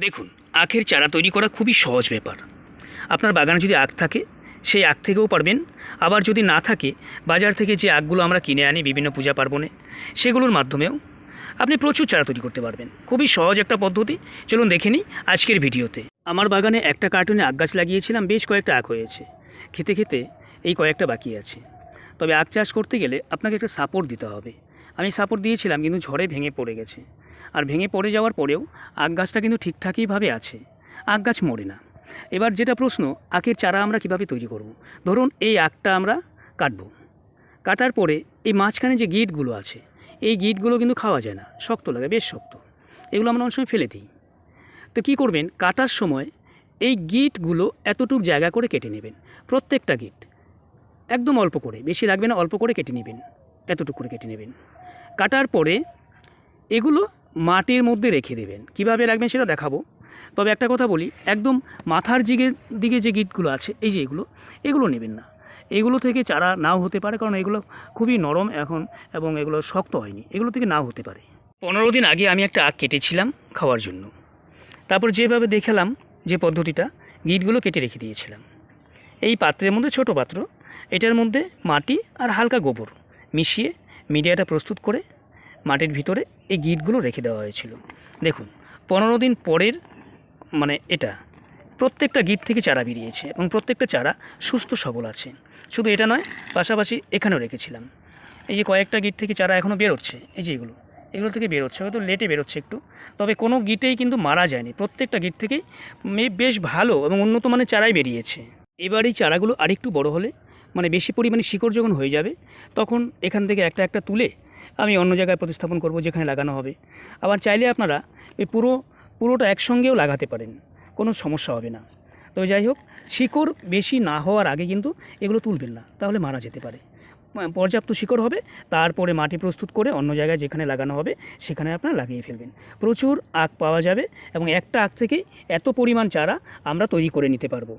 দেখুন, আখের চারা তৈরি করা খুবই সহজ ব্যাপার। আপনার বাগানে যদি আখ থাকে, সেই আখ থেকেও পারবেন। আবার যদি না থাকে, বাজার থেকে যে আখগুলো আমরা কিনে আনি বিভিন্ন পূজা পার্বণে, সেগুলোর মাধ্যমেও আপনি প্রচুর চারা তৈরি করতে পারবেন। খুবই সহজ একটা পদ্ধতি। চলুন দেখে নিই আজকের ভিডিওতে। আমার বাগানে একটা কার্টুনে আখ গাছ লাগিয়েছিলাম, বেশ কয়েকটা আখ হয়েছে। খেতে খেতে এই কয়েকটা বাকি আছে। তবে আখ চাষ করতে গেলে আপনাকে একটা সাপোর্ট দিতে হবে। আমি সাপোর্ট দিয়েছিলাম, কিন্তু ঝড়ে ভেঙে পড়ে গেছে। আর ভেঙে পড়ে যাওয়ার পরেও আখ গাছটা কিন্তু ঠিকঠাকইভাবে আছে। আখ গাছ মরে না। এবার যেটা প্রশ্ন, আখের চারা আমরা কীভাবে তৈরি করব। ধরুন এই আখটা আমরা কাটবো। কাটার পরে এই মাঝখানে যে গিটগুলো আছে, এই গিটগুলো কিন্তু খাওয়া যায় না। শক্ত লাগে, বেশ শক্ত। এগুলো আমরা অনেক সময় ফেলে দিই। তো কী করবেন? কাটার সময় এই গিটগুলো এতটুক জায়গা করে কেটে নেবেন। প্রত্যেকটা গিট, একদম অল্প করে, বেশি লাগবে না, অল্প করে কেটে নেবেন। এতটুকু করে কেটে নেবেন। কাটার পরে এগুলো মাটির মধ্যে রেখে দেবেন। কীভাবে রাখবেন সেটা দেখাবো। তবে একটা কথা বলি, একদম মাথার দিকে দিকে যে গিটগুলো আছে, এই যে এগুলো এগুলো নেবেন না। এগুলো থেকে চারা নাও হতে পারে, কারণ এগুলো খুবই নরম এখন এবং এগুলো শক্ত হয়নি। এগুলো থেকে নাও হতে পারে। পনেরো দিন আগে আমি একটা আখ কেটেছিলাম খাওয়ার জন্য। তারপর যেভাবে দেখালাম যে পদ্ধতিটা, গিটগুলো কেটে রেখে দিয়েছিলাম। এই পাত্রের মধ্যে ছোট পাত্র, এটার মধ্যে মাটি আর হালকা গোবর মিশিয়ে মিডিয়াটা প্রস্তুত করে মাটির ভিতরে এই গিটগুলো রেখে দেওয়া হয়েছিল। দেখুন, পনেরো দিন পরের মানে এটা, প্রত্যেকটা গিট থেকে চারা বেরিয়েছে এবং প্রত্যেকটা চারা সুস্থ সবল আছে। শুধু এটা নয়, পাশাপাশি এখানেও রেখেছিলাম। এই যে কয়েকটা গিট থেকে চারা এখনও বেরোচ্ছে, এই যে এগুলো এগুলো থেকে বেরোচ্ছে, হয়তো লেটে বেরোচ্ছে একটু। তবে কোনো গিটেই কিন্তু মারা যায়নি, প্রত্যেকটা গিট থেকেই বেশ ভালো এবং উন্নত মানের চারাই বেরিয়েছে। এবার এই চারাগুলো আরেকটু বড় হলে মানে বেশি পরিমাণে শিকড় যখন হয়ে যাবে, তখন এখান থেকে একটা একটা তুলে আমি অন্য জায়গায় প্রতিস্থাপন করব যেখানে লাগানো হবে। আবার চাইলে আপনারা এই পুরো, পুরোটা একসঙ্গেও লাগাতে পারেন। কোনো সমস্যা হবে না। তবে যাই হোক, শিকড় বেশি না হওয়ার আগে কিন্তু এগুলো তুলবেন না, তাহলে মারা যেতে পারে। পর্যাপ্ত শিকড় হবে, তারপরে মাটি প্রস্তুত করে অন্য জায়গায় যেখানে লাগানো হবে, সেখানে আপনারা লাগিয়ে ফেলবেন। প্রচুর আখ পাওয়া যাবে এবং একটা আখ থেকেই এত পরিমাণ চারা আমরা তৈরি করে নিতে পারব।